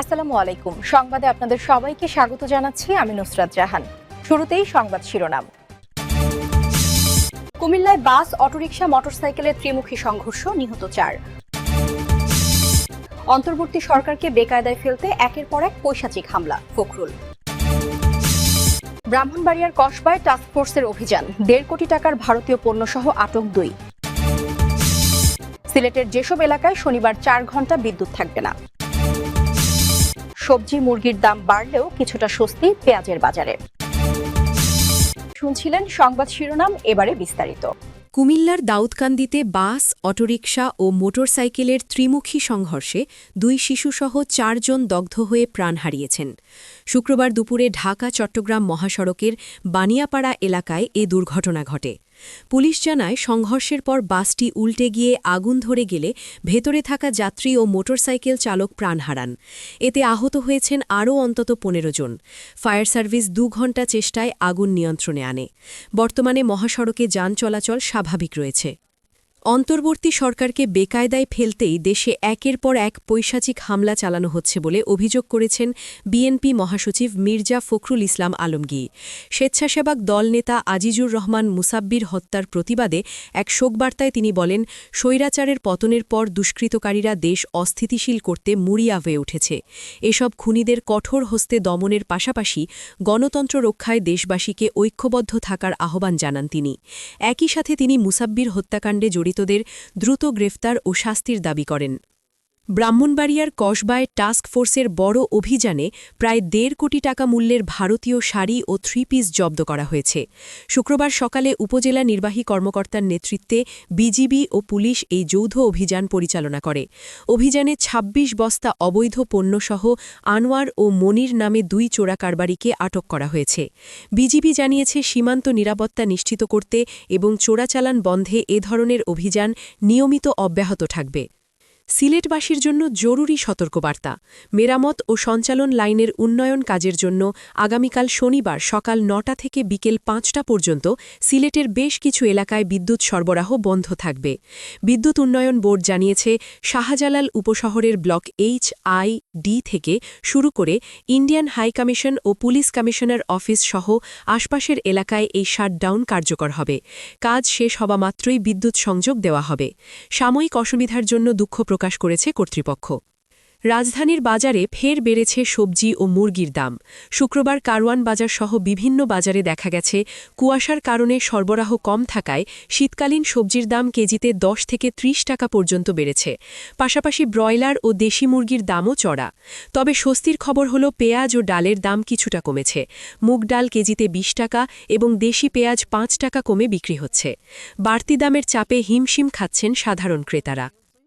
আসসালামু আলাইকুম। সংবাদে আপনাদের সবাইকে স্বাগত জানাচ্ছি আমি নুসরাত জাহান। শুরুতেই সংবাদ শিরোনাম। কুমিল্লায় বাস, অটোরিকশা, মোটরসাইকেলের ত্রিমুখী সংঘর্ষ, নিহত চার। অন্তর্বর্তী সরকারকে বেকায়দায় ফেলতে একের পর এক পৈশাচিক হামলা, ফখরুল। ব্রাহ্মণবাড়িয়ার কসবায় টাস্কফোর্সের অভিযান, দেড় কোটি টাকার ভারতীয় পণ্যসহ আটক দুই। সিলেটের যেসব এলাকায় শনিবার চার ঘণ্টা বিদ্যুৎ থাকবে না। সবজি মুরগির দাম বাড়লেও কিছুটা স্বস্তি পেঁয়াজের বাজারে। শুনছিলেন সংবাদ শিরোনাম, এবারে বিস্তারিত। কুমিল্লার দাউদকান্দিতে বাস, অটোরিকশা ও মোটরসাইকেলের ত্রিমুখী সংঘর্ষে দুই শিশুসহ চারজন দগ্ধ হয়ে প্রাণ হারিয়েছেন। শুক্রবার দুপুরে ঢাকা চট্টগ্রাম মহাসড়কের বানিয়াপাড়া এলাকায় এ দুর্ঘটনা ঘটে। পুলিশ জানায়, সংঘর্ষের পর বাসটি উল্টে গিয়ে আগুন ধরে গেলে ভেতরে থাকা যাত্রী ও মোটরসাইকেল চালক প্রাণ হারান। এতে আহত হয়েছেন আরও অন্তত পনেরো জন। ফায়ার সার্ভিস দু ঘণ্টা চেষ্টায় আগুন নিয়ন্ত্রণে আনে। বর্তমানে মহাসড়কে যান চলাচল স্বাভাবিক রয়েছে। অন্তর্বর্তী সরকারকে বেকায়দায় ফেলতেই দেশে একের পর এক পৈশাচিক হামলা চালানো হচ্ছে বলে অভিযোগ করেছেন বিএনপি মহাসচিব মির্জা ফখরুল ইসলাম আলমগীর স্বেচ্ছাসেবক দল নেতা আজিজুর রহমান মুসাব্বির হত্যার প্রতিবাদে এক শোকবার্তায় তিনি বলেন, স্বৈরাচারের পতনের পর দুষ্কৃতকারীরা দেশ অস্থিতিশীল করতে মুড়িয়া হয়ে উঠেছে। এসব খুনিদের কঠোর হস্তে দমনের পাশাপাশি গণতন্ত্র রক্ষায় দেশবাসীকে ঐক্যবদ্ধ থাকার আহ্বান জানান তিনি। একই সাথে তিনি মুসাব্বির হত্যাকাণ্ডে জড়িতদের দ্রুত গ্রেফতার ও শাস্তির দাবি করেন। ব্রাহ্মণবাড়িয়ার কসবায় টাস্ক ফোর্সের বড় অভিযানে প্রায় দেড় কোটি টাকা মূল্যের ভারতীয় শাড়ি ও থ্রি পিস জব্দ করা হয়েছে। শুক্রবার সকালে উপজেলা নির্বাহী কর্মকর্তার নেতৃত্বে বিজিবি ও পুলিশ এই যৌথ অভিযান পরিচালনা করে। অভিযানে ২৬ বস্তা অবৈধ পণ্যসহ আনোয়ার ও মনির নামে দুই চোরা কারবারিকে আটক করা হয়েছে। বিজিবি জানিয়েছে, সীমান্ত নিরাপত্তা নিশ্চিত করতে এবং চোরাচালান বন্ধে এ ধরনের অভিযান নিয়মিত অব্যাহত থাকবে। সিলেটবাসীর জন্য জরুরি সতর্কবার্তা। মেরামত ও সঞ্চালন লাইনের উন্নয়ন কাজের জন্য আগামীকাল শনিবার সকাল নটা থেকে বিকেল পাঁচটা পর্যন্ত সিলেটের বেশ কিছু এলাকায় বিদ্যুৎ সরবরাহ বন্ধ থাকবে। বিদ্যুৎ উন্নয়ন বোর্ড জানিয়েছে, শাহজালাল উপশহরের ব্লক এইচ আই ডি থেকে শুরু করে ইন্ডিয়ান হাই কমিশন ও পুলিশ কমিশনার অফিস সহ আশপাশের এলাকায় এই শাটডাউন কার্যকর হবে। কাজ শেষ হওয়া মাত্রই বিদ্যুৎ সংযোগ দেওয়া হবে। সাময়িক অসুবিধার জন্য দুঃখ প্রকাশ করেছে কর্তৃপক্ষ। রাজধানীর বাজারে ফের বেড়েছে সবজি ও মুরগির দাম। শুক্রবার কারওয়ান বাজার সহ বিভিন্ন বাজারে দেখা গেছে, কুয়াশার কারণে সরবরাহ কম থাকায় শীতকালীন সবজির দাম কেজিতে ১০ থেকে ৩০ টাকা পর্যন্ত বেড়েছে। পাশাপাশি ব্রয়লার ও দেশি মুরগির দামও চড়া। তবে স্বস্তির খবর হল পেঁয়াজ ও ডালের দাম কিছুটা কমেছে। মুগ ডাল কেজিতে ২০ টাকা এবং দেশি পেঁয়াজ পাঁচ টাকা কমে বিক্রি হচ্ছে। বাড়তি দামের চাপে হিমশিম খাচ্ছেন সাধারণ ক্রেতারা।